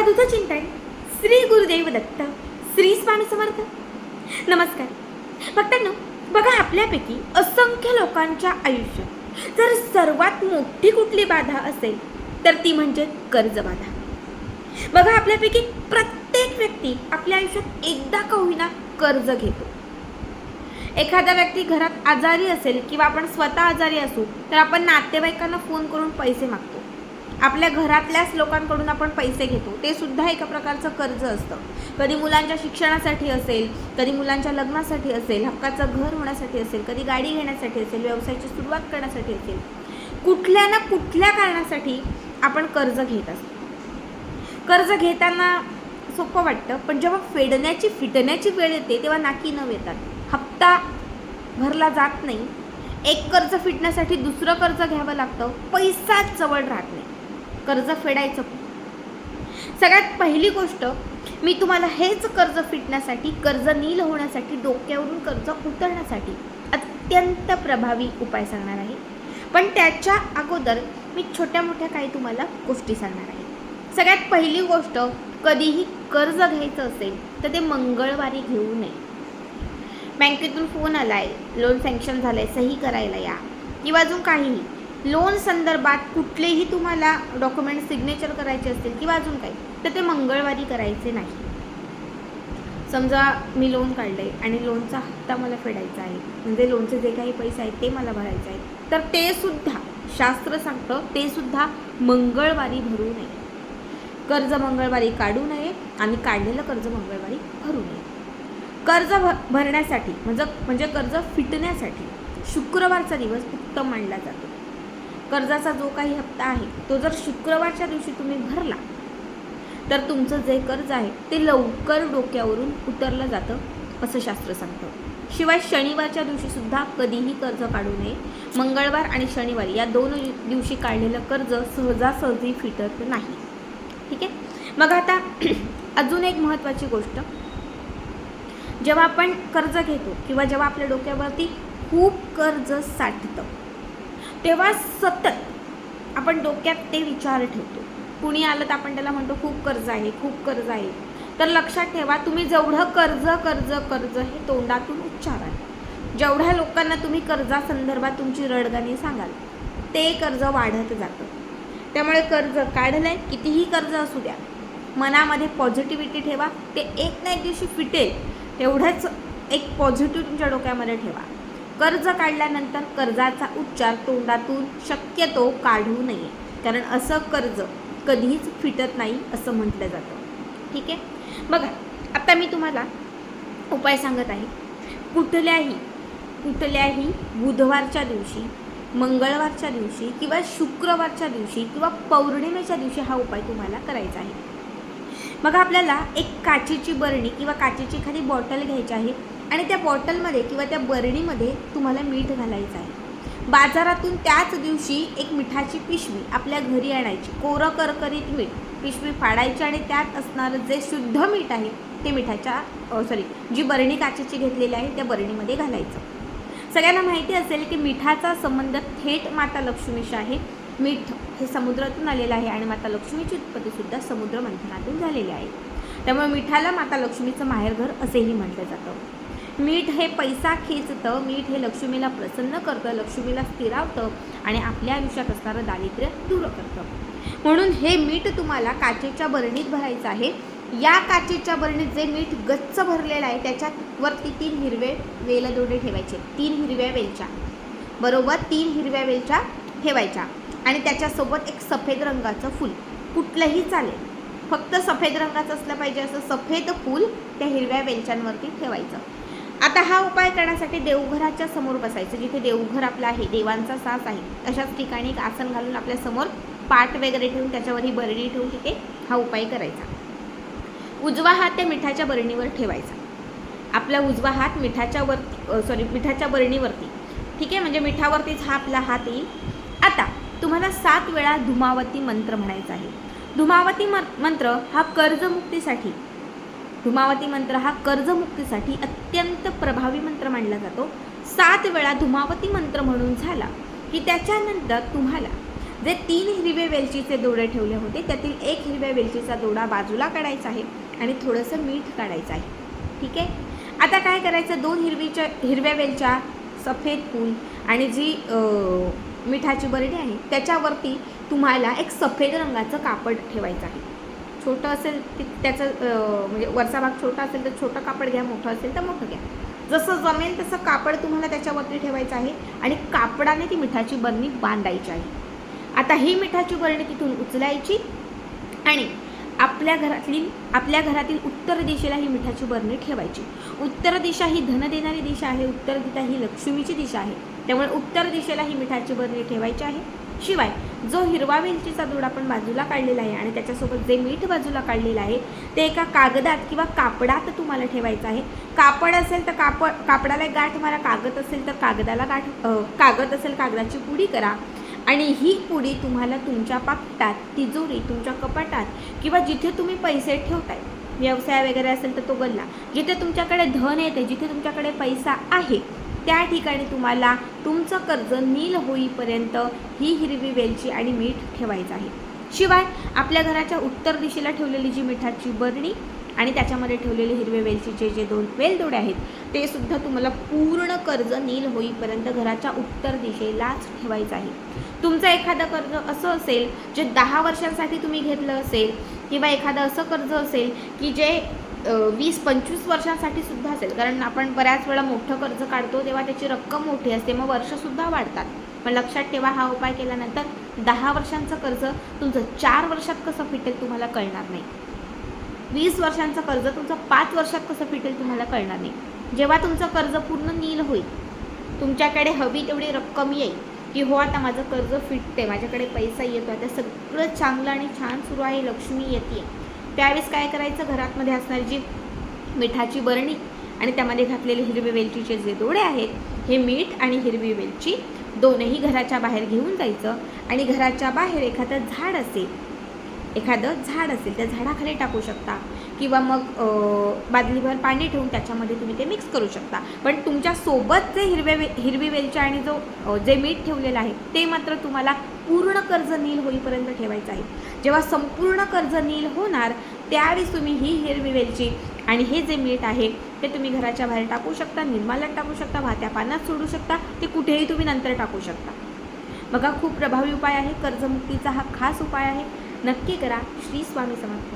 अवधूत चिंतन श्री गुरुदेव दत्त श्री स्वामी समर्थ. नमस्कार. भक्तांनो बघा आपल्यापैकी असंख्य लोकांच्या आयुष्यात जर सर्वात मोठी कुठली बाधा असेल तर ती म्हणजे कर्जबाधा बघा आपल्यापैकी प्रत्येक व्यक्ती आपल्या आयुष्यात एकदा का होईना कर्ज घेतो. एखादा व्यक्ती घरात आजारी असेल किंवा आपण स्वतः आजारी असू तर आपण नातेवाईकांना फोन करून पैसे मागतो. आपल्या घरातल्याच लोकांकडून आपण पैसे घेतो. ते सुद्धा एका प्रकारचं कर्ज असतं. कधी मुलांच्या शिक्षणासाठी असेल कधी मुलांच्या लग्नासाठी असेल हक्काचं घर होण्यासाठी असेल कधी गाडी घेण्यासाठी असेल व्यवसायाची सुरुवात करण्यासाठी असेल कुठल्या ना कुठल्या कारणासाठी आपण कर्ज घेत असतो. कर्ज घेताना सोपं वाटतं पण जेव्हा फेडण्याची फिटण्याची वेळ येते तेव्हा नाकी न येतात. हप्ता भरला जात नाही. एक कर्ज फिटण्यासाठी दुसरं कर्ज घ्यावं लागतं. पैसाच जवळ राहत नाही. कर्ज फेडायचं. सगळ्यात पहिली गोष्ट मी तुम्हाला हेच कर्ज फिटण्यासाठी कर्ज नील होण्यासाठी डोक्यावरून कर्ज उतरण्यासाठी अत्यंत प्रभावी उपाय सांगणार आहे. पण त्याच्या अगोदर मी छोट्या मोठ्या काही तुम्हाला गोष्टी सांगणार आहे. सगळ्यात पहिली गोष्ट कधीही कर्ज घ्यायचं असेल तर ते मंगळवारी घेऊ नये. बँकेतून फोन आला आहे लोन सँक्शन झालं आहे सही करायला या. किंवा अजून काहीही. लोन संदर्भात कुठलेही तुम्हाला डॉक्युमेंट सिग्नेचर करायचे असतील किंवा अजून काही तर ते मंगळवारी करायचे नाही. समजा मी लोन काढलं आहे आणि लोनचा हप्ता मला फेडायचा आहे म्हणजे लोनचे जे काही पैसे आहेत ते मला भरायचे आहेत तर ते सुद्धा शास्त्र सांगतं ते सुद्धा मंगळवारी भरू नये. कर्ज मंगळवारी काढू नये आणि काढलेलं कर्ज मंगळवारी भरू नये. कर्ज भ भरण्यासाठी म्हणजे म्हणजे कर्ज फिटण्यासाठी शुक्रवारचा दिवस उत्तम मानला जातो. कर्जाचा जो काही हप्ता आहे तो जर शुक्रवारच्या दिवशी तुम्ही भरला तर तुमचं जे कर्ज आहे ते लवकर डोक्यावरून उतरलं जातं असं शास्त्र सांगतं. शिवाय शनिवारच्या दिवशीसुद्धा कधीही कर्ज काढू नये. मंगळवार आणि शनिवारी या दोन दिवशी काढलेलं कर्ज सहजासहजी फिटत नाही. ठीक आहे? मग आता अजून एक महत्त्वाची गोष्ट. जेव्हा आपण कर्ज घेतो किंवा जेव्हा आपल्या डोक्यावरती खूप कर्ज साठतं तेव्हा सतत आपण डोक्यात ते विचार ठेवतो. कुणी आलं तर आपण त्याला म्हणतो खूप कर्ज आहे खूप कर्ज आहे. तर लक्षात ठेवा तुम्ही जेवढं कर्ज कर्ज कर्ज हे तोंडातून उच्चाराल. जेवढ्या लोकांना तुम्ही कर्जासंदर्भात तुमची रडगाणी सांगाल ते कर्ज वाढत जातं. त्यामुळे कर्ज काढलंय कितीही कर्ज असू द्या मनामध्ये पॉझिटिव्हिटी ठेवा ते एक ना एक दिवशी फिटेल. एवढंच एक पॉझिटिव्ह तुमच्या डोक्यामध्ये ठेवा. कर्ज काढल्यानंतर कर्जाचा उच्चार तोंडातून शक्यतो काढू नये. कारण असं कर्ज कधीच फिटत नाही असं म्हटलं जातं. ठीक आहे? बघा आता मी तुम्हाला उपाय सांगत आहे. कुठल्याही कुठल्याही बुधवारच्या दिवशी मंगळवारच्या दिवशी किंवा शुक्रवारच्या दिवशी किंवा पौर्णिमेच्या दिवशी हा उपाय तुम्हाला करायचा आहे. मग आपल्याला एक काचेची बरणी किंवा काचेची एखादी बॉटल घ्यायची आहे. आणि त्या बॉटलमध्ये किंवा त्या बरणीमध्ये तुम्हाला मीठ घालायचं आहे. बाजारातून त्याच दिवशी एक मिठाची पिशवी आपल्या घरी आणायची. कोरं करकरीत मीठ. पिशवी फाडायची आणि त्यात असणारं जे शुद्ध मीठ आहे ते मिठाच्या सॉरी जी बरणी काचेची घेतलेली आहे त्या बरणीमध्ये घालायचं. सगळ्यांना माहिती असेल की मिठाचा संबंध थेट माता लक्ष्मीशी आहे. मीठ हे समुद्रातून आलेलं आहे आणि माता लक्ष्मीची उत्पत्तीसुद्धा समुद्र मंथनातून झालेली आहे. त्यामुळे मिठाला माता लक्ष्मीचं माहेरघर असेही म्हटलं जातं. मीठ हे पैसा खेचतं मीठ हे लक्ष्मीला प्रसन्न करतं लक्ष्मीला स्थिरावतं आणि आपल्या आयुष्यात असणारं दारिद्र्य दूर करतं. म्हणून हे मीठ तुम्हाला काचेच्या बरणीत भरायचं आहे. या काचेच्या बरणीत जे मीठ गच्च भरलेलं आहे त्याच्यात वरती तीन हिरवे वेलदोडे ठेवायचे. तीन हिरव्या वेलच्या. बरोबर तीन हिरव्या वेलच्या ठेवायच्या. आणि त्याच्यासोबत एक सफेद रंगाचं फूल. कुठलंही चालेल. फक्त सफेद रंगाचं असलं पाहिजे असं सफेद फूल त्या हिरव्या वेलच्यांवरती ठेवायचं. आता हा उपाय करण्यासाठी देवघराच्या समोर बसायचं जिथे देवघर आपलं आहे देवांचा सास आहे. अशाच ठिकाणी एक आसन घालून आपल्यासमोर पाट वगैरे ठेवून त्याच्यावर ही बरणी ठेवून तिथे हा उपाय करायचा. उजवा हात त्या मिठाच्या बरणीवर ठेवायचा. आपला उजवा हात मिठाच्या वरती सॉरी मिठाच्या बरणीवरती. ठीक आहे? म्हणजे मिठावरतीच हा आपला हात येईल. आता तुम्हाला सात वेळा धुमावती मंत्र म्हणायचा आहे. धुमावती मंत्र हा कर्जमुक्तीसाठी धुमावती मंत्र हा कर्जमुक्तीसाठी अत्यंत प्रभावी मंत्र मानला जातो. सात वेळा धुमावती मंत्र म्हणून झाला की त्याच्यानंतर तुम्हाला जे तीन हिरवे वेलचीचे दोडे ठेवले होते त्यातील एक हिरव्या वेलचीचा दोडा बाजूला काढायचा आहे आणि थोडंसं मीठ काढायचं आहे. ठीक आहे? आता काय करायचं? दोन हिरवीच्या हिरव्या वेलच्या सफेद फूल आणि जी मिठाची बरडी आहे त्याच्यावरती तुम्हाला एक सफेद रंगाचं कापड ठेवायचं आहे. छोटं असेल ते त्याचं म्हणजे वरचा भाग छोटा असेल तर छोटं कापड घ्या मोठं असेल तर मोठं घ्या. जसं जमेल तसं कापड तुम्हाला त्याच्यावरती ठेवायचं आहे आणि कापडाने ती मिठाची बरणी बांधायची आहे. आता ही मिठाची बरणी तिथून उचलायची आणि आपल्या घरातली आपल्या घरातील उत्तर दिशेला ही मिठाची बरणी ठेवायची. उत्तर दिशा ही धन देणारी दिशा आहे उत्तर दिशा ही लक्ष्मीची दिशा आहे. त्यामुळे उत्तर दिशेला ही मिठाची बरणी ठेवायची आहे. शिवाय जो हिरवा वेलचीचा दूध आपण बाजूला काढलेला आहे आणि त्याच्यासोबत जे मीठ बाजूला काढलेलं आहे ते एका कागदात किंवा कापडात तुम्हाला ठेवायचं आहे. कापड असेल तर कापड कापडाला एक गाठ मारा कागद असेल तर कागदाला गाठ कागद असेल कागदाची पुडी करा. आणि ही पुडी तुम्हाला तुमच्या पाकटात तिजोरी तुमच्या कपाटात किंवा जिथे तुम्ही पैसे ठेवताय व्यवसाय वगैरे असेल तर तो गल्ला जिथे तुमच्याकडे धन येते जिथे तुमच्याकडे पैसा आहे त्या ठिकाणी तुम्हाला तुमचं कर्ज नील होईपर्यंत ही हिरवी वेलची आणि मीठ ठेवायचं आहे. शिवाय आपल्या घराच्या उत्तर दिशेला ठेवलेली जी मिठाची बरणी आणि त्याच्यामध्ये ठेवलेले हिरवे वेलचीचे जे दोन वेलदोडे आहेत ते सुद्धा तुम्हाला पूर्ण कर्ज नील होईपर्यंत घराच्या उत्तर दिशेलाच ठेवायचं आहे. तुमचं एखादं कर्ज असं असेल जे दहा वर्षांसाठी तुम्ही घेतलं असेल किंवा एखादं असं कर्ज असेल की जे वीस पंचवीस वर्षांसाठी सुद्धा असेल. कारण आपण बऱ्याच वेळा मोठं कर्ज काढतो तेव्हा त्याची रक्कम मोठी असते. मग वर्षसुद्धा वाढतात. पण लक्षात ठेवा हा उपाय केल्यानंतर दहा वर्षांचं कर्ज तुमचं चार वर्षात कसं फिटेल तुम्हाला कळणार नाही. वीस वर्षांचं कर्ज तुमचं पाच वर्षात कसं फिटेल तुम्हाला कळणार नाही. जेव्हा तुमचं कर्ज पूर्ण नील होईल तुमच्याकडे हवी तेवढी रक्कम येईल की हो आता माझं कर्ज फिटते माझ्याकडे पैसा येतो आता सगळं चांगलं आणि छान सुरू आहे लक्ष्मी येते त्यावेळेस काय करायचं? घरातमध्ये असणारी जी मिठाची बरणी आणि त्यामध्ये घातलेले हिरवी वेलचीचे जे दोडे आहेत हे मीठ आणि हिरवी वेलची दोनही घराच्या बाहेर घेऊन जायचं आणि घराच्या बाहेर एखादं झाड असेल एखादं झाड असेल त्या झाडाखाली टाकू शकता. किंवा मग बादलीभर पाणी ठेवून त्याच्यामध्ये तुम्ही ते मिक्स करू शकता. पण तुमच्यासोबत जे हिरवे वे हिरवी वेलची आणि जो जे मीठ ठेवलेलं आहे ते मात्र तुम्हाला पूर्ण कर्ज नील होईपर्यंत ठेवायचं आहे. जेव्हा संपूर्ण कर्ज नील होणार त्यावेळेस तुम्ही ही हिरवी वेलची आणि हे जे मीठ आहे ते तुम्ही घराच्या बाहेर टाकू शकता निर्माल्यात टाकू शकता भात्या पाण्यात सोडू शकता ते कुठेही तुम्ही नंतर टाकू शकता. बघा खूप प्रभावी उपाय आहे. कर्जमुक्तीचा हा खास उपाय आहे. नक्की करा. श्री स्वामी समर्थ.